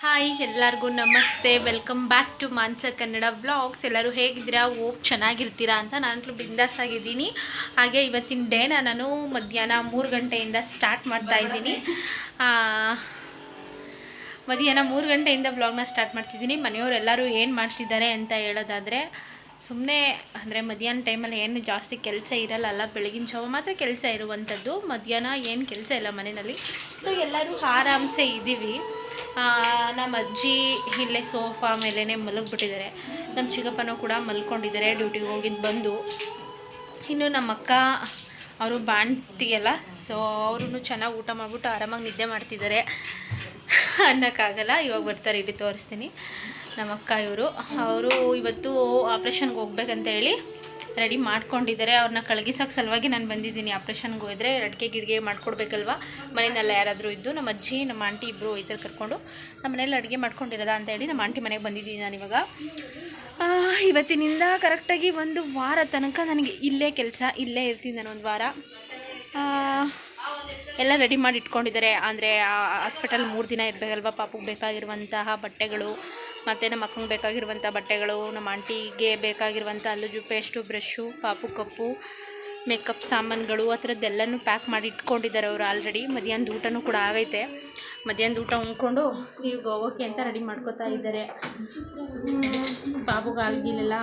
Hi ಎಲ್ಲರಿಗೂ ನಮಸ್ತೆ. Welcome back to Mansa Kannada vlogs ಎಲ್ಲರೂ ಹೇಗಿದ್ದೀರಾ? ಹೋಗಿ ಚೆನ್ನಾಗಿರ್ತೀರಾ ಅಂತ ನಾನು ಬಿಂದಾಸ್ ಆಗಿದ್ದೀನಿ. ಹಾಗೆ ಇವತ್ತಿನ ಡೇನ ನಾನು ಮಧ್ಯಾಹ್ನ ಮೂರು ಗಂಟೆಯಿಂದ ಸ್ಟಾರ್ಟ್ ಮಾಡ್ತಾ ಇದ್ದೀನಿ. ಮಧ್ಯಾಹ್ನ ಮೂರು ಗಂಟೆಯಿಂದ ಬ್ಲಾಗ್ನ ಸ್ಟಾರ್ಟ್ ಮಾಡ್ತಿದ್ದೀನಿ. ಮನೆಯವರೆಲ್ಲರೂ ಏನು ಮಾಡ್ತಿದ್ದಾರೆ ಅಂತ ಹೇಳೋದಾದರೆ ಸುಮ್ಮನೆ ಅಂದರೆ ಮಧ್ಯಾಹ್ನ ಟೈಮಲ್ಲಿ ಏನು ಜಾಸ್ತಿ ಕೆಲಸ ಇರಲ್ಲ ಅಲ್ಲ, ಬೆಳಗಿನ ಜಾವ ಮಾತ್ರ ಕೆಲಸ ಇರುವಂಥದ್ದು ಮಧ್ಯಾಹ್ನ ಏನು ಕೆಲಸ ಇಲ್ಲ ಮನೆಯಲ್ಲಿ. ಸೊ ಎಲ್ಲರೂ ಆರಾಮ್ಸೆ ಇದ್ದೀವಿ ನಮ್ಮ ಅಜ್ಜಿ ಇಲ್ಲೇ ಸೋಫಾ ಮೇಲೇ ಮಲಗಿಬಿಟ್ಟಿದ್ದಾರೆ. ನಮ್ಮ ಚಿಕ್ಕಪ್ಪನೂ ಕೂಡ ಮಲ್ಕೊಂಡಿದ್ದಾರೆ ಡ್ಯೂಟಿಗೆ ಹೋಗಿದ್ದು ಬಂದು. ಇನ್ನು ನಮ್ಮ ಅಕ್ಕ, ಅವರು ಬಾಣ್ತಿಯಲ್ಲ ಸೊ ಅವರು ಚೆನ್ನಾಗಿ ಊಟ ಮಾಡಿಬಿಟ್ಟು ಆರಾಮಾಗಿ ನಿದ್ದೆ ಮಾಡ್ತಿದ್ದಾರೆ. ಅನ್ನೋಕ್ಕಾಗಲ್ಲ, ಇವಾಗ ಬರ್ತಾರೆ, ಇಲ್ಲಿ ತೋರಿಸ್ತೀನಿ. ನಮ್ಮ ಅಕ್ಕ ಇವರು. ಅವರು ಇವತ್ತು ಆಪ್ರೇಷನ್ಗೆ ಹೋಗ್ಬೇಕಂತ ಹೇಳಿ ರೆಡಿ ಮಾಡ್ಕೊಂಡಿದ್ದಾರೆ, ಅವ್ರನ್ನ ಕಳಗಿಸೋಕೆ ಸಲುವಾಗಿ ನಾನು ಬಂದಿದ್ದೀನಿ. ಆಪ್ರೇಷನ್ಗೆ ಹೋದರೆ ಅಡಿಗೆ ಗಿಡಿಗೆ ಮಾಡ್ಕೊಡ್ಬೇಕಲ್ವ? ಮನೆಯಲ್ಲ ಯಾರಾದರೂ ಇದ್ದು ನಮ್ಮ ಅಜ್ಜಿ, ನಮ್ಮ ಆಂಟಿ ಇಬ್ಬರು ಇದ್ರಲ್ಲಿ ಕರ್ಕೊಂಡು ನಮ್ಮ ಮನೇಲಿ ಅಡುಗೆ ಮಾಡ್ಕೊಂಡಿರೋದ ಅಂತ ಹೇಳಿ ನಮ್ಮ ಆಂಟಿ ಮನೆಗೆ ಬಂದಿದ್ದೀನಿ ನಾನು ಇವಾಗ. ಇವತ್ತಿನಿಂದ ಕರೆಕ್ಟಾಗಿ ಒಂದು ವಾರ ತನಕ ನನಗೆ ಇಲ್ಲೇ ಕೆಲಸ, ಇಲ್ಲೇ ಇರ್ತೀನಿ ನಾನು ಒಂದು ವಾರ. ಎಲ್ಲ ರೆಡಿ ಮಾಡಿ ಇಟ್ಕೊಂಡಿದ್ದಾರೆ. ಅಂದರೆ ಹಾಸ್ಪಿಟಲ್ ಮೂರು ದಿನ ಇರಬೇಕಲ್ವ? ಪಾಪಕ್ಕೆ ಬೇಕಾಗಿರುವಂತಹ ಬಟ್ಟೆಗಳು ಮತ್ತು ನಮ್ಮ ಅಕ್ಕಂಗೆ ಬೇಕಾಗಿರುವಂಥ ಬಟ್ಟೆಗಳು ನಮ್ಮ ಆಂಟಿಗೆ ಬೇಕಾಗಿರುವಂಥ ಅಲ್ಲುಜು ಪೇಸ್ಟು ಬ್ರಷ್ಷು ಪಾಪು ಕಪ್ಪು ಮೇಕಪ್ ಸಾಮಾನುಗಳು ಆ ಥರದ್ದೆಲ್ಲನೂ ಪ್ಯಾಕ್ ಮಾಡಿ ಇಟ್ಕೊಂಡಿದ್ದಾರೆ ಅವರು ಆಲ್ರೆಡಿ. ಮಧ್ಯಾಹ್ನದ ಊಟನೂ ಕೂಡ ಆಗೈತೆ. ಮಧ್ಯಾಹ್ನದ ಊಟ ಉಣ್ಕೊಂಡು ಈಗ ಹೋಗೋಕ್ಕೆ ಅಂತ ರೆಡಿ ಮಾಡ್ಕೋತಾ ಇದ್ದಾರೆ. ಬಾಬುಗೆ ಆಲ್ಗಿಲೆಲ್ಲ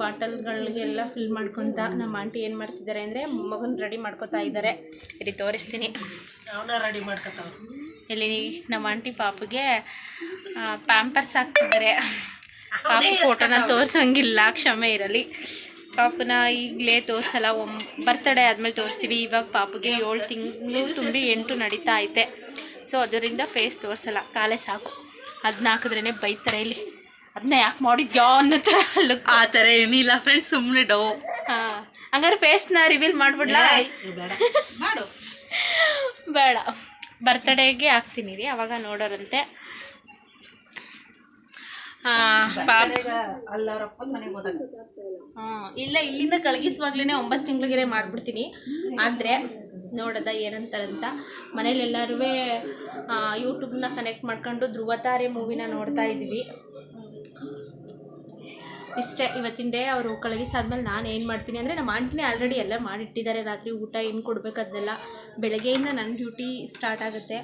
ಬಾಟಲ್ಗಳಿಗೆಲ್ಲ ಫಿಲ್ ಮಾಡ್ಕೊತ ನಮ್ಮ ಆಂಟಿ ಏನು ಮಾಡ್ತಿದ್ದಾರೆ ಅಂದರೆ ಮಗನ ರೆಡಿ ಮಾಡ್ಕೋತಾ ಇದ್ದಾರೆ. ಇಲ್ಲಿ ತೋರಿಸ್ತೀನಿ. ರೆಡಿ ಮಾಡ್ಕೊತಾವ್ರು. ಇಲ್ಲಿ ನಮ್ಮ ಆಂಟಿ ಪಾಪುಗೆ ಪ್ಯಾಂಪರ್ಸ್ ಹಾಕ್ತಿದ್ದಾರೆ ಪಾಪು ಫೋಟೋನ ತೋರ್ಸಂಗಿಲ್ಲ ಕ್ಷಮೆ ಇರಲಿ. ಪಾಪುನ ಈಗಲೇ ತೋರಿಸಲ್ಲ ಒಮ್ ಬರ್ತಡೇ ಆದಮೇಲೆ ತೋರಿಸ್ತೀವಿ. ಇವಾಗ ಪಾಪುಗೆ ಏಳು ತಿಂಗಳು ತುಂಬಿ ಎಂಟು ನಡೀತಾ ಐತೆ. ಸೊ ಅದರಿಂದ ಫೇಸ್ ತೋರಿಸಲ್ಲ. ಕಾಲೇ ಸಾಕು. ಅದನ್ನ ಹಾಕಿದ್ರೇ ಬೈತಾರೆ ಇಲ್ಲಿ. ಅದನ್ನ ಯಾಕೆ ಮಾಡಿದ್ಯೋ ಅನ್ನೋ ಥರ ಲುಕ್ ಆ ಥರ ಏನಿಲ್ಲ ಫ್ರೆಂಡ್ಸ್ ಸುಮ್ಮನೆ ಡೋ. ಹಾಂ ಹಂಗಾರೆ ಫೇಸ್ನ ರಿವೀಲ್ ಮಾಡ್ಬಿಡ್ಲಾ? ಬೇಡ. ಮಾಡು. ಬೇಡ. ಬರ್ತಡೇಗೆ ಹಾಕ್ತೀನಿ ರೀ ಅವಾಗ ನೋಡೋರಂತೆ ಆ, ಪಾಪ ಅಲ್ಲವ್ರಪ್ಪನ ಮನೆಗೆ ಹೋದಾಗ ಹ್ಮ್. ಇಲ್ಲ ಇಲ್ಲಿಂದ ಕಳಗಿಸುವಾಗ್ಲೇ ಒಂಬತ್ತು ತಿಂಗಳಿಗೆ ಮಾಡ್ಬಿಡ್ತೀನಿ. ಆದರೆ ನೋಡದ ಏನಂತಾರಂತ ಮನೇಲಿ ಎಲ್ಲರೂ ಯೂಟ್ಯೂಬ್ನ ಕನೆಕ್ಟ್ ಮಾಡ್ಕೊಂಡು ಧ್ರುವತಾರೆ ಮೂವಿನ ನೋಡ್ತಾ ಇದ್ವಿ. ಇಷ್ಟೇ ಇವತ್ತಿನ ಡೇ ಅವರು ಕಳಗಿಸಾದ್ಮೇಲೆ ನಾನು ಏನು ಮಾಡ್ತೀನಿ ಅಂದರೆ ನಮ್ಮ ಆಂಟಿನೇ ಆಲ್ರೆಡಿ ಎಲ್ಲ ಮಾಡಿಟ್ಟಿದ್ದಾರೆ. ರಾತ್ರಿ ಊಟ ಏನು ಕೊಡಬೇಕು ಅದೆಲ್ಲ ಬೆಳಗ್ಗೆಯಿಂದ ನನ್ನ ಡ್ಯೂಟಿ ಸ್ಟಾರ್ಟ್ ಆಗುತ್ತೆ.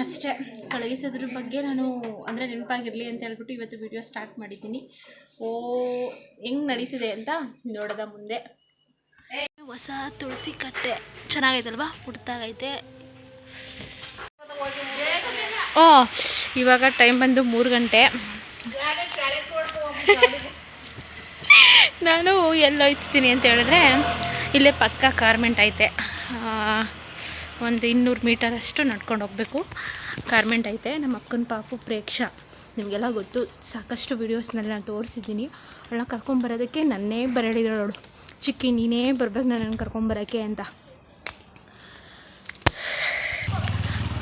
ಅಷ್ಟೇ. ಕಳಗಿಸೋದ್ರ ಬಗ್ಗೆ ನಾನು, ಅಂದರೆ ನೆನಪಾಗಿರಲಿ ಅಂತ ಹೇಳ್ಬಿಟ್ಟು ಇವತ್ತು ವಿಡಿಯೋ ಸ್ಟಾರ್ಟ್ ಮಾಡಿದ್ದೀನಿ. ಓ, ಹೆಂಗೆ ನಡೀತಿದೆ ಅಂತ ನೋಡೋದ ಮುಂದೆ. ಹೊಸ ತುಳಸಿ ಕಟ್ಟೆ. ಚೆನ್ನಾಗೈತಲ್ವಾ? ಹುಡ್ತಾಗೈತೆ ಓ, ಇವಾಗ ಟೈಮ್ ಬಂದು ಮೂರು ಗಂಟೆ. ನಾನು ಎಲ್ಲೋಯ್ತೀನಿ ಅಂತ ಹೇಳಿದ್ರೆ, ಇಲ್ಲೇ ಪಕ್ಕ ಕಾರ್ಮೆಂಟ್ ಐತೆ. ಒಂದು ಇನ್ನೂರು ಮೀಟರಷ್ಟು ನಡ್ಕೊಂಡು ಹೋಗಬೇಕು. ಕಾರ್ಮೆಂಟ್ ಐತೆ, ನಮ್ಮ ಅಕ್ಕನ ಪಾಪು ಪ್ರೇಕ್ಷಾ. ನಿಮಗೆಲ್ಲ ಗೊತ್ತು, ಸಾಕಷ್ಟು ವೀಡಿಯೋಸ್ನಲ್ಲಿ ನಾನು ತೋರಿಸಿದ್ದೀನಿ. ಅವಳನ್ನ ಕರ್ಕೊಂಬರೋದಕ್ಕೆ ನನ್ನೇ ಬರಳಿದ್ರು ಅವಳು. ಚಿಕ್ಕಿ, ನೀನೇ ಬರ್ಬೇಕು ನನ್ನ ಕರ್ಕೊಂಬರೋಕ್ಕೆ ಅಂತ.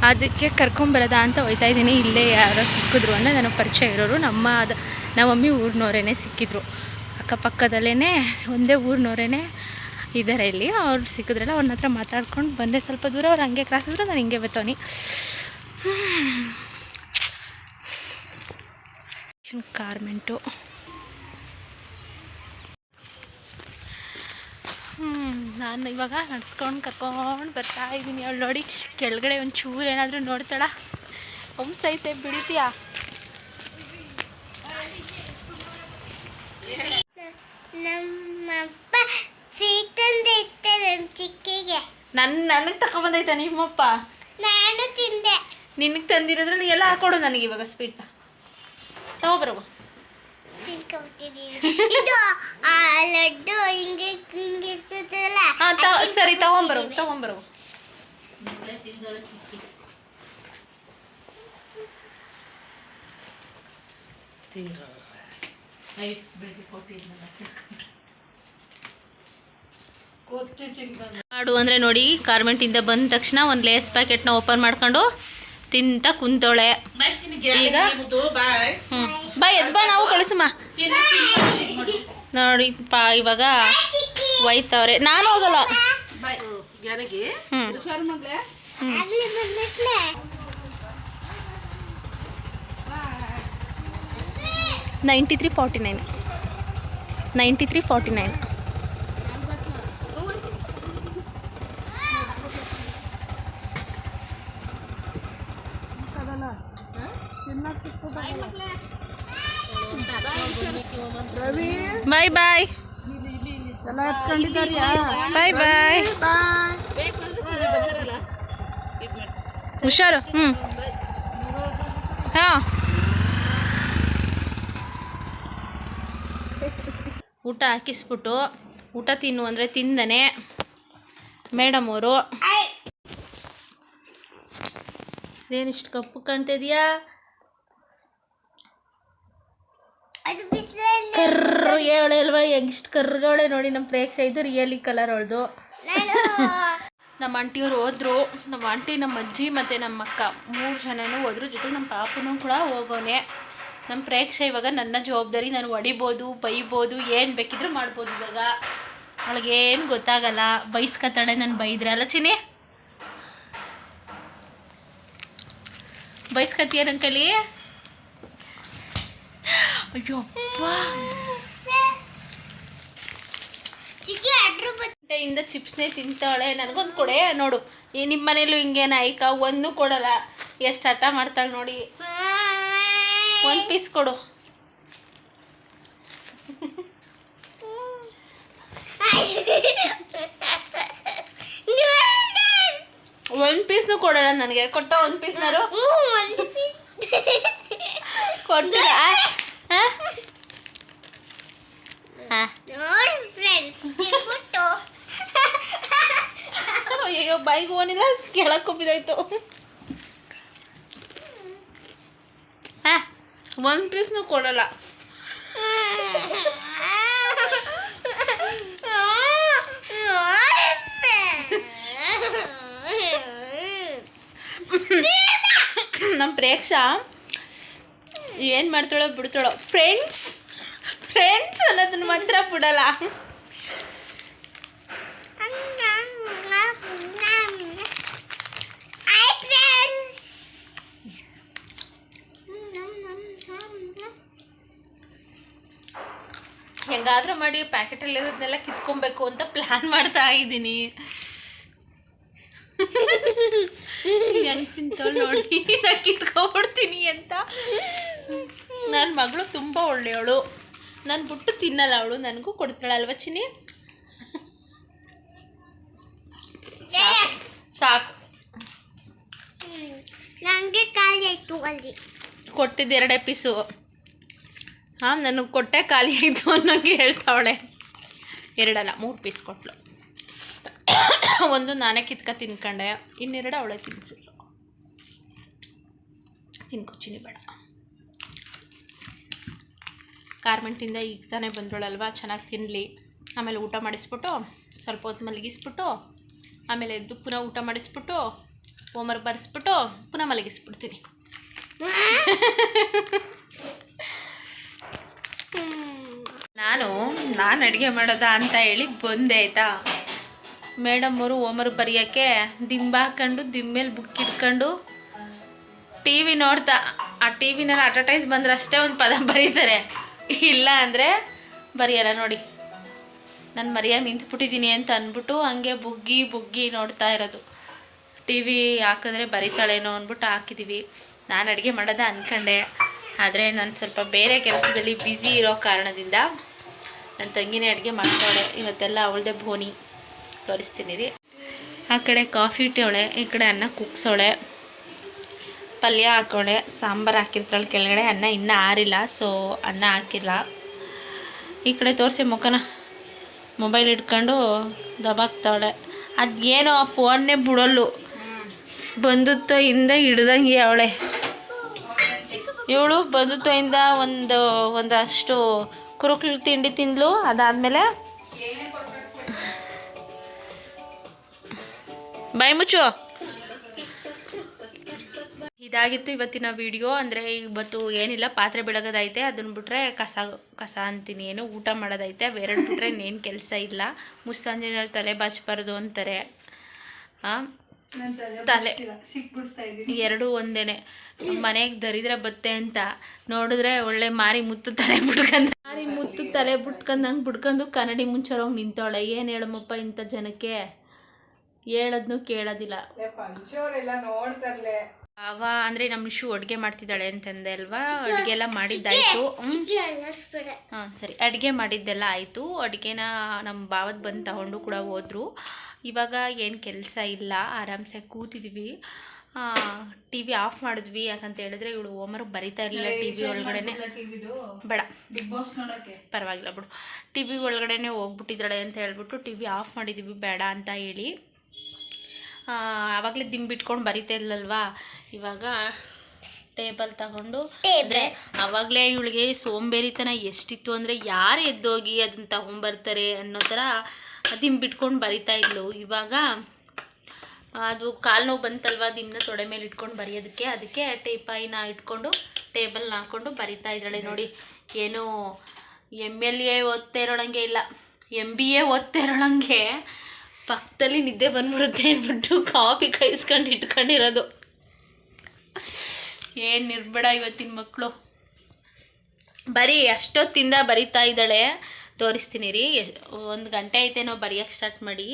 ಅದಕ್ಕೆ ಕರ್ಕೊಂಬರೋದ ಅಂತ ಹೋಯ್ತಾ ಇದ್ದೀನಿ. ಇಲ್ಲೇ ಯಾರೋ ಸಿಕ್ಕಿದ್ರು ಅಂದರೆ ನನಗೆ ಪರಿಚಯ ಇರೋರು. ನಮ್ಮ ಅದು ನಮ್ಮ ಮಮ್ಮಿ ಊರಿನವರೇ ಸಿಕ್ಕಿದ್ರು. ಅಕ್ಕಪಕ್ಕದಲ್ಲೇ ಒಂದೇ ಊರಿನವರೇ ಇದ್ದಾರೆ ಇಲ್ಲಿ. ಅವ್ರು ಸಿಕ್ಕಿದ್ರಲ್ಲ ಅವ್ರನ್ನ ಹತ್ರ ಮಾತಾಡ್ಕೊಂಡು ಬಂದೆ. ಸ್ವಲ್ಪ ದೂರ ಅವ್ರು ಹಂಗೆ ಕ್ರಾಸ್ ಇದ್ರು ನಾನು ಹಿಂಗೆ ಬತ್ತವನಿ. ಗಾರ್ಮೆಂಟು ನಾನು ಇವಾಗ ನಡ್ಸ್ಕೊಂಡು ಕರ್ಕೊಂಡು ಬರ್ತಾ ಇದ್ದೀನಿ ಅವಳು ನೋಡಿ ಕೆಳಗಡೆ ಒಂದು ಚೂರು ಏನಾದರೂ ನೋಡ್ತಾಳ? ಹೊಮ್ಸೈತೆ ಬೀಳ್ತೀಯಾ ನಮ್ಮಪ್ಪ ಸ್ವೀಟ್ ತಂದಿತ್ತೆ ನಮ್ಮ ಚಿಕ್ಕಿಗೆ ನನ್ನ ನನಗೆ ತಗೊಂಬಂದೈತ ನಿಮ್ಮಪ್ಪ. ನಾನು ತಿಂದೆ. ನಿನಗೆ ತಂದಿರೋದ್ರಲ್ಲಿ ಎಲ್ಲ ಹಾಕೊಡು ನನಗೆ ಇವಾಗ ಸ್ವೀಟ್ನ ತಗೋಬರುವ ತಿನ್ಕೊಬಿಟ್ಟಿದ್ದೀವಿ ಇದು ಆ ಲಡ್ಡು ಹಿಂಗೆ ಹಿಂಗೆ ಇರ್ತದಲ್ಲ ಹಾಂ ತ ಸರಿ ತಗೊಂಬರು ತಗೊಂಬರು ಕಾಡು ಅಂದರೆ ನೋಡಿ, ಗಾರ್ಮೆಂಟಿಂದ ಬಂದ ತಕ್ಷಣ ಒಂದು ಲೇಸ್ ಪ್ಯಾಕೆಟ್ನ ಓಪನ್ ಮಾಡ್ಕೊಂಡು ತಿಂತ ಕುಂತೋಳೆ ಈಗ? ಹ್ಞೂ ಬಾಯ್ ಎದ್ ಬಾ ನಾವು ಕಳಿಸಮ್ಮ ನೋಡಿ, ಪಾ, ಇವಾಗ ಒಯ್ತವ್ರೆ. ನಾನು ಹೋಗಲ್ಲ. Ninety three forty nine ninety three forty nine bye bye. Bye bye. ಹುಷಾರು ಹ್ಞೂ ಹಾಂ. ಊಟ ಹಾಕಿಸ್ಬಿಟ್ಟು ಊಟ ತಿನ್ನು ಅಂದರೆ ತಿಂದನೆ ಮೇಡಮ್ ಅವರು. ಏನಿಷ್ಟು ಕಪ್ಪು ಕಾಣ್ತಿದ್ಯಾ ಅದು ಬಿಸಿಲಲ್ಲಿ ಕರ್ರ ಹೇಳಲ್ವ ಅಲ್ವಾ ಹೆಂಗಿಷ್ಟು ಕರ್ರಗವಳೆ ನೋಡಿ ನಮ್ಮ ಪ್ರೇಕ್ಷೆ ಇದು ರಿಯಲಿ ಕಲರ್ ಅವಳದು ನಮ್ಮ ಆಂಟಿಯವ್ರು ಹೋದ್ರು ನಮ್ಮ ಆಂಟಿ ನಮ್ಮ ಅಜ್ಜಿ ಮತ್ತು ನಮ್ಮ ಅಕ್ಕ ಮೂರು ಜನನೂ ಹೋದ್ರು ಜೊತೆಗೆ ನಮ್ಮ ಪಾಪನೂ ಕೂಡ ಹೋಗೋನೆ ನಮ್ಮ ಪ್ರೇಕ್ಷೆ ಇವಾಗ ನನ್ನ ಜವಾಬ್ದಾರಿ ನಾನು ಹೊಡಿಬೋದು ಬೈಬೋದು ಏನು ಬೇಕಿದ್ರೂ ಮಾಡ್ಬೋದು ಇವಾಗ ಅವಳಿಗೇನು ಗೊತ್ತಾಗಲ್ಲ ಬೈಸ್ಕೊತಾಳೆ ನಾನು ಬೈದ್ರೆ ಅಲ್ಲ ಚಿನಿ ಬೈಸ್ಕತ್ತೀಯ ನನ್ನ ಕಲಿ ಅಯ್ಯೋ ಇಂದ ಚಿಪ್ಸ್ನೇ ತಿಂತಾಳೆ. ನನಗೊಂದು ಕೊಡೆ ನೋಡು. ಈ ನಿಮ್ಮ ಮನೇಲೂ ಹಿಂಗೇನ ಐಕ ಒಂದು ಕೊಡಲ್ಲ. ಎಷ್ಟು ಹಠ ಮಾಡ್ತಾಳೆ ನೋಡಿ. ಒಂದು ಪೀಸ್ ಕೊಡು. ಒಂದು ಪೀಸ್ನು ಕೊಡಲ್ಲ ನನಗೆ. ಕೊಟ್ಟ ಒಂದು ಪೀಸ್ನಾರು ಕೊಡ್ತೀರಾ ಹಾಂ ಹಾಂ ನೋಡಿ ಫ್ರೆಂಡ್ಸ್ ತಿನ್ಬಿಟ್ಟು ಅಯ್ಯೋ ಹೋನಿಲ್ಲ ಕೆಳಕ್ಕೆ ಬಿದ್ದಾಯ್ತು ಹಾಂ ಒಂದು ಪೀಸ್ನು ಕೊಡಲ್ಲ. ನಮ್ಮ ಪ್ರೇಕ್ಷಾ ಏನು ಮಾಡ್ತಾಳೋ ಬಿಡ್ತಾಳೋ. ಫ್ರೆಂಡ್ಸ್ ಫ್ರೆಂಡ್ಸ್ ಅನ್ನೋದನ್ನ ಮಾತ್ರ ಬಿಡಲ್ಲ. ಹೆಂಗಾದ್ರೂ ಮಾಡಿ ಪ್ಯಾಕೆಟಲ್ಲಿರೋದನ್ನೆಲ್ಲ ಕಿತ್ಕೊಬೇಕು ಅಂತ ಪ್ಲ್ಯಾನ್ ಮಾಡ್ತಾ ಇದ್ದೀನಿ. ಹೆಂಗೆ ತಿಂತಾಳು ನೋಡಿ ನಾನು ಕಿತ್ಕೊಬಿಡ್ತೀನಿ ಅಂತ. ನನ್ನ ಮಗಳು ತುಂಬ ಒಳ್ಳೆಯವಳು. ನಾನು ಬಿಟ್ಟು ತಿನ್ನಲ್ಲ ಅವಳು ನನಗೂ ಕೊಡ್ತಾಳಲ್ವ ಚಿನಿ ಸಾಕು. ನನಗೆ ಕಾಯಿ ಆಯಿತು ಅಲ್ಲಿ. ಕೊಟ್ಟಿದ್ದು ಎರಡೇ ಪೀಸು ಹಾಂ, ನನಗೆ ಕೊಟ್ಟೆ ಖಾಲಿ ಆಯಿತು ಅನ್ನೋಂಗೆ ಹೇಳ್ತಾವಳೆ ಎರಡಲ್ಲ, ಮೂರು ಪೀಸ್ ಕೊಟ್ಲು. ಒಂದು ನಾನೇ ಕಿತ್ಕ ತಿನ್ಕೊಂಡೆ, ಇನ್ನೆರಡು ಅವಳೆ ತಿನ್ಸಿದ್ರು. ತಿನ್ಕೊಚ್ಚಿನಿ ಬೇಡ. ಗಾರ್ಮೆಂಟಿಂದ ಈಗ ತಾನೇ ಬಂದಳಲ್ವಾ, ಚೆನ್ನಾಗಿ ತಿನ್ನಲಿ ಆಮೇಲೆ ಊಟ ಮಾಡಿಸ್ಬಿಟ್ಟು, ಸ್ವಲ್ಪ ಹೊತ್ತು ಮಲಗಿಸ್ಬಿಟ್ಟು, ಆಮೇಲೆ ಎದ್ದು ಪುನಃ ಊಟ ಮಾಡಿಸ್ಬಿಟ್ಟು ಹೋಮ್ವರ್ಕ್ ಬರೆಸ್ಬಿಟ್ಟು, ಪುನಃ ಮಲಗಿಸ್ಬಿಡ್ತೀನಿ. ನಾನು ನಾನು ಅಡುಗೆ ಮಾಡೋದಾ ಅಂತ ಹೇಳಿ ಬಂದೆ, ಆಯಿತಾ? ಮೇಡಮ್ ಅವರು ಓಮರ್ ಬರೆಯೋಕ್ಕೆ ದಿಂಬ ಹಾಕೊಂಡು ದಿಮ್ಮೇಲೆ ಬುಕ್ ಇಟ್ಕೊಂಡು ಟಿ ವಿ ನೋಡ್ತಾ, ಆ ಟಿ ವಿನಲ್ಲಿ ಅಡ್ವರ್ಟೈಸ್ ಬಂದ್ರೆ ಅಷ್ಟೇ ಒಂದು ಪದ ಬರೀತಾರೆ. ಇಲ್ಲ ಅಂದರೆ ಬರೆಯಲ್ಲ ನೋಡಿ. ನಾನು ಮರಿಯಾಗಿ ನಿಂತ್ಬಿಟ್ಟಿದ್ದೀನಿ ಅಂತ ಅಂದ್ಬಿಟ್ಟು ಹಂಗೆ ಬುಗ್ಗಿ ಬುಗ್ಗಿ ನೋಡ್ತಾ ಇರೋದು. ಟಿ ವಿ ಹಾಕಿದ್ರೆ ಬರಿತಾಳೇನೋ ಅಂದ್ಬಿಟ್ಟು ಹಾಕಿದ್ದೀವಿ ನಾನು ಅಡುಗೆ ಮಾಡೋದ ಅಂದ್ಕೊಂಡೆ ಆದರೆ ನಾನು ಸ್ವಲ್ಪ ಬೇರೆ ಕೆಲಸದಲ್ಲಿ ಬ್ಯುಸಿ ಇರೋ ಕಾರಣದಿಂದ ನನ್ನ ತಂಗಿನೇ ಅಡುಗೆ ಮಾಡ್ತಾಳೆ ಇವತ್ತೆಲ್ಲ ಅವಳದೇ ಬೋನಿ ತೋರಿಸ್ತೀನಿ ರೀ. ಆ ಕಡೆ ಕಾಫಿ ಇಟ್ಟವಳೆ ಈ ಕಡೆ ಅನ್ನ ಕುಕ್ಸೋಳೆ ಪಲ್ಯ ಹಾಕೋಳೆ ಸಾಂಬಾರು ಹಾಕಿರ್ತಾಳೆ ಕೆಳಗಡೆ. ಅನ್ನ ಇನ್ನೂ ಆರಿಲ್ಲ ಸೊ ಅನ್ನ ಹಾಕಿಲ್ಲ. ಈ ಕಡೆ ತೋರಿಸಿ ಮುಖನ. ಮೊಬೈಲ್ ಇಟ್ಕೊಂಡು ದಬಾಕ್ತಾವಳೆ. ಅದೇನೋ ಆ ಫೋನ್ನೇ ಬಿಡೋಲ್ಲು. ಬಂದುತ್ತೋ ಹಿಂದೆ ಹಿಡ್ದಂಗೆ ಅವಳೆ. ಇವಳು ಬಂಧುತ್ವದಿಂದ ಒಂದು ಒಂದಷ್ಟು ಕುರುಕಲು ತಿಂಡಿ ತಿಂದ್ಲು ಅದಾದಮೇಲೆ ಬೈ ಮುಚ್ಚು. ಇದಾಗಿತ್ತು ಇವತ್ತಿನ ವಿಡಿಯೋ ಅಂದರೆ ಇವತ್ತು ಏನಿಲ್ಲ ಪಾತ್ರೆ ಬೆಳಗೋದೈತೆ ಅದನ್ನು ಬಿಟ್ರೆ ಕಸ ಕಸ ಅಂತೀನಿ ಏನು ಊಟ ಮಾಡೋದೈತೆ ಅವೆರಡು ಬಿಟ್ರೆ ಇನ್ನೇನು ಕೆಲಸ ಇಲ್ಲ. ಮುಸ್ಸಂಜೆನಲ್ಲಿ ತಲೆ ಬಾಚಬಾರ್ದು ಅಂತಾರೆ. ತಲೆ ಎರಡು ಒಂದೇನೆ. ಮನೆಗೆ ದರಿದ್ರ ಬತ್ತೆ ಅಂತ ನೋಡಿದ್ರೆ ಒಳ್ಳೆ ಮಾರಿ ಮುತ್ತು ತಲೆ ಬಿಟ್ಕಂಡು ಮಾರಿ ಮುತ್ತು ತಲೆ ಬಿಟ್ಕೊಂಡು ಕನ್ನಡಿ ಮುಂಚೆರೋಗಿ ನಿಂತವಳೆ ಏನು ಹೇಳಮ್ಮಪ್ಪ ಇಂಥ ಜನಕ್ಕೆ? ಹೇಳದ್ನು ಕೇಳೋದಿಲ್ಲ. ಅವ ಅಂದರೆ ನಮ್ಮ ಇಶು ಅಡುಗೆ ಮಾಡ್ತಿದ್ದಾಳೆ ಅಂತಂದೆ ಅಲ್ವಾ? ಅಡುಗೆ ಎಲ್ಲ ಮಾಡಿದ್ದಾಯ್ತು ಹಾಂ ಸರಿ. ಅಡುಗೆ ಮಾಡಿದ್ದೆಲ್ಲ ಆಯಿತು. ಅಡುಗೆನ ನಮ್ಮ ಭಾವದ ಬಂದು ತಗೊಂಡು ಕೂಡ ಹೋದರು. ಇವಾಗ ಏನು ಕೆಲಸ ಇಲ್ಲ. ಆರಾಮ್ಸೆ ಕೂತಿದ್ವಿ. ಟಿ ವಿ ಆಫ್ ಮಾಡಿದ್ವಿ. ಯಾಕಂತ ಹೇಳಿದ್ರೆ ಇವಳು ಹೋಮ್ವರ್ಕ್ ಬರಿತಾ ಇರಲಿಲ್ಲ ಟಿ ವಿ ಒಳಗಡೆನೆ. ಬೇಡ. ಬಿಗ್ ಬಾಸ್ ನೋಡಕ್ಕೆ? ಪರವಾಗಿಲ್ಲ ಬಿಡು. ಟಿ ವಿ ಒಳಗಡೆನೆ ಹೋಗ್ಬಿಟ್ಟಿದ್ದಾಳೆ ಅಂತ ಹೇಳ್ಬಿಟ್ಟು ಟಿ ವಿ ಆಫ್ ಮಾಡಿದ್ದೀವಿ ಬೇಡ ಅಂತ ಹೇಳಿ. ಆವಾಗಲೇ ದಿಂಬಿಟ್ಕೊಂಡು ಬರಿತಾ ಇಲ್ಲಲ್ವಾ ಇವಾಗ ಟೇಬಲ್ ತಗೊಂಡು ಅಂದರೆ ಆವಾಗಲೇ ಇವಳಿಗೆ ಸೋಂಬೇರಿತನ ಎಷ್ಟಿತ್ತು ಅಂದರೆ ಯಾರು ಎದ್ದೋಗಿ ಅದನ್ನ ತಗೊಂಬರ್ತಾರೆ ಅನ್ನೋ ಥರ ದಿಂಬಿಟ್ಕೊಂಡು ಬರಿತಾ ಇದ್ಲು. ಇವಾಗ ಅದು ಕಾಲು ನೋವು ಬಂತಲ್ವಾ ದಿನ ತೊಡೆ ಮೇಲೆ ಇಟ್ಕೊಂಡು ಬರೆಯೋದಕ್ಕೆ. ಅದಕ್ಕೆ ಟೇಪಾಯಿನ ಇಟ್ಕೊಂಡು ಟೇಬಲ್ನ ಹಾಕ್ಕೊಂಡು ಬರಿತಾ ಇದ್ದಾಳೆ. ನೋಡಿ, ಏನು ಎಂ ಎಲ್ ಎ ಓದ್ತಾ ಇರೋಳಂಗೆ ಇಲ್ಲ. ಎಂ ಬಿ ಎ ಓದ್ತಾ ಇರೋಳಂಗೆ ಪಕ್ಕದಲ್ಲಿ ನಿದ್ದೆ ಬಂದ್ಬಿಡುತ್ತೆ ಅಂದ್ಬಿಟ್ಟು ಕಾಪಿ ಕೈಸ್ಕೊಂಡು ಇಟ್ಕೊಂಡಿರೋದು. ಏನು ನಿರ್ಬೇಡ ಇವತ್ತಿನ ಮಕ್ಕಳು ಬರೀ ಅಷ್ಟೊತ್ತಿಂದ ಬರಿತಾ ಇದ್ದಾಳೆ. ತೋರಿಸ್ತೀನಿ ರೀ ಒಂದು ಗಂಟೆ ಐತೆ ನಾವು ಬರೆಯೋಕ್ಕೆ ಸ್ಟಾರ್ಟ್ ಮಾಡಿ.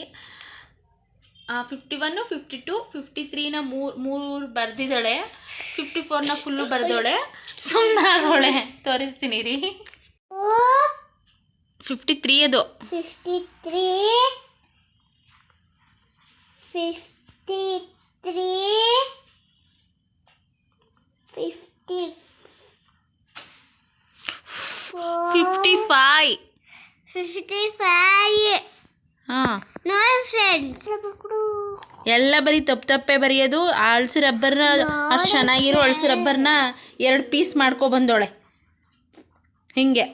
Fifty one fifty two fifty ತ್ರೀನ ಮೂರು ಮೂರು ಬರೆದಿದ್ದಾಳೆ. Fifty ಫೋರ್ನ full ಬರೆದೋಳೆ. ಸುಮ್ಮನೆ ಆಗೋಳೆ ತೋರಿಸ್ತೀನಿ ರೀ ಫಿಫ್ಟಿ ತ್ರೀ ಅದು. Fifty three fifty three fifty fifty five fifty five ಹಾಂ. ಎಲ್ಲ ಬರೀ ತಪ್ಪು ತಪ್ಪೆ ಬರೆಯೋದು. ಅಳಸು ರಬ್ಬರ್ನ ಅಷ್ಟು ಚೆನ್ನಾಗಿರೋ ಅಳಸು ರಬ್ಬರ್ನ ಎರಡು ಪೀಸ್ ಮಾಡ್ಕೊ ಬಂದೋಳೆ. ಹಿಂಗೆ.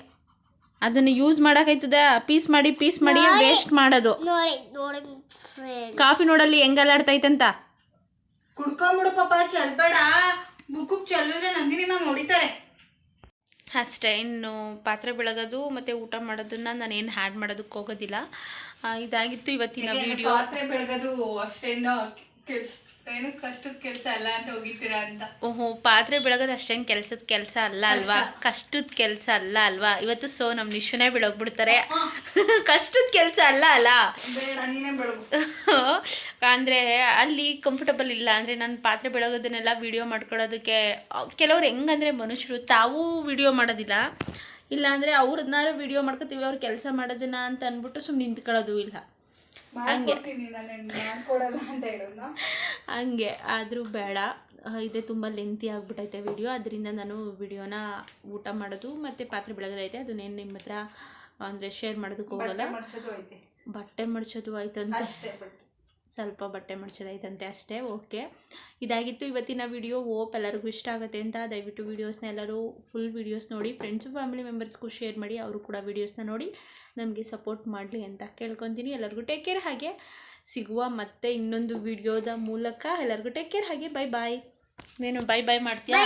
ಅದನ್ನು ಯೂಸ್ ಮಾಡೋಕ್ಕಾಯ್ತದ ಪೀಸ್ ಮಾಡಿ ಪೀಸ್ ಮಾಡಿ ವೇಸ್ಟ್ ಮಾಡೋದು. ನೋಡಿ ನೋಡಿ ಫ್ರೆಂಡ್ ಕಾಫಿ ನೋಡಲ್ಲಿ ಹೆಂಗ್ ಅಲ್ಲಾಡ್ತೈತಂತ ಕುಡ್ಕೊಂಬಿಡು ಪಾಪ ಚಲ್ಬೇಡ ಚೆಲ್ಲಿದ್ರೆ ನಂದಿನಿ ಮ್ಯಾಮ್ ಹೊಡಿತಾರೆ. ಅಷ್ಟೇ ಇನ್ನು ಪಾತ್ರೆ ಬೆಳಗೋದು ಮತ್ತು ಊಟ ಮಾಡೋದನ್ನ ನಾನು ಏನು ಹ್ಯಾಡ್ ಮಾಡೋದಕ್ಕೆ ಹೋಗೋದಿಲ್ಲ. ಇದಾಗಿತ್ತು ಇವತ್ತಿನ ವಿಡಿಯೋ ಪಾತ್ರೆ ಬೆಳಗೋದು ಅಷ್ಟೇನೋ ಕೆಲ್ಸ ಏನು ಕಷ್ಟದ ಕೆಲಸ ಅಲ್ಲ ಅಂತ ಹೋಗಿದ್ದೀರಾ ಅಂತ. ಓಹೋ ಪಾತ್ರೆ ಬೆಳಗೋದು ಅಷ್ಟೇನು ಕೆಲ್ಸದ ಕೆಲಸ ಅಲ್ಲ ಅಲ್ವಾ? ಕಷ್ಟದ ಕೆಲಸ ಅಲ್ಲ ಅಲ್ವಾ? ಇವತ್ತು ಸೊ ನಮ್ಮ ನಿಶುನೇ ಬೆಳಗ್ಬಿಡ್ತಾರೆ ಕಷ್ಟದ ಕೆಲಸ ಅಲ್ಲ ಅಲ್ಲ? ಅಂದರೆ ಅಲ್ಲಿ ಕಂಫರ್ಟಬಲ್ ಇಲ್ಲ. ಅಂದರೆ ನಾನು ಪಾತ್ರೆ ಬೆಳಗೋದನ್ನೆಲ್ಲ ವಿಡಿಯೋ ಮಾಡ್ಕೊಳ್ಳೋದಕ್ಕೆ ಕೆಲವ್ರು ಹೆಂಗಂದ್ರೆ ಮನುಷ್ಯರು ತಾವೂ ವಿಡಿಯೋ ಮಾಡೋದಿಲ್ಲ. ಇಲ್ಲ ಅಂದ್ರೆ ಅವ್ರದ್ನಾರು ವಿಡಿಯೋ ಮಾಡ್ಕೊತೀವಿ ಅವ್ರು ಕೆಲಸ ಮಾಡೋದನ್ನ ಅಂತ ಅಂದ್ಬಿಟ್ಟು ಸುಮ್ಮನೆ ನಿಂತ್ಕೊಳ್ಳೋದು ಇಲ್ಲ. ಹಂಗೆ. ಹಂಗೆ ಆದರೂ ಬೇಡ. ಇದೆ ತುಂಬ ಲೆಂತಿ ಆಗಿಬಿಟ್ಟೈತೆ ವಿಡಿಯೋ ಅದರಿಂದ ನಾನು ವಿಡಿಯೋನ ಊಟ ಮಾಡೋದು ಮತ್ತು ಪಾತ್ರೆ ಬೆಳಗೋದೈತೆ ಅದನ್ನೇನು ನಿಮ್ಮ ಹತ್ರ ಅಂದರೆ ಶೇರ್ ಮಾಡೋದಕ್ಕೆ ಹೋಗಲ್ಲ. ಬಟ್ಟೆ ಮಡ್ಸೋದು ಆಯ್ತಂತೆ. ಸ್ವಲ್ಪ ಬಟ್ಟೆ ಮಡ್ಚೋದೈತಂತೆ ಅಷ್ಟೇ, ಓಕೆ. ಇದಾಗಿತ್ತು ಇವತ್ತಿನ ವಿಡಿಯೋ. ಓಪ್ ಎಲ್ಲರಿಗೂ ಇಷ್ಟ ಆಗುತ್ತೆ ಅಂತ. ದಯವಿಟ್ಟು ವೀಡಿಯೋಸ್ನ ಎಲ್ಲರೂ ಫುಲ್ ವೀಡಿಯೋಸ್ ನೋಡಿ. ಫ್ರೆಂಡ್ಸು ಫ್ಯಾಮಿಲಿ ಮೆಂಬರ್ಸ್ಗೂ ಶೇರ್ ಮಾಡಿ, ಅವರು ಕೂಡ ವೀಡಿಯೋಸ್ನ ನೋಡಿ. ನಮಗೆ ಸಪೋರ್ಟ್ ಮಾಡಲಿ ಅಂತ ಕೇಳ್ಕೊತೀನಿ. ಎಲ್ಲರಿಗೂ ಟೇಕ್ ಕೇರ್ ಹಾಗೆ ಸಿಗುವ ಮತ್ತೆ ಇನ್ನೊಂದು ವಿಡಿಯೋದ ಮೂಲಕ ಎಲ್ಲರಿಗೂ ಟೇಕ್ ಕೇರ್ ಹಾಗೆ ಬೈ ಬಾಯ್ ನೀನು ಬೈ ಬಾಯ್ ಮಾಡ್ತೀಯಾ?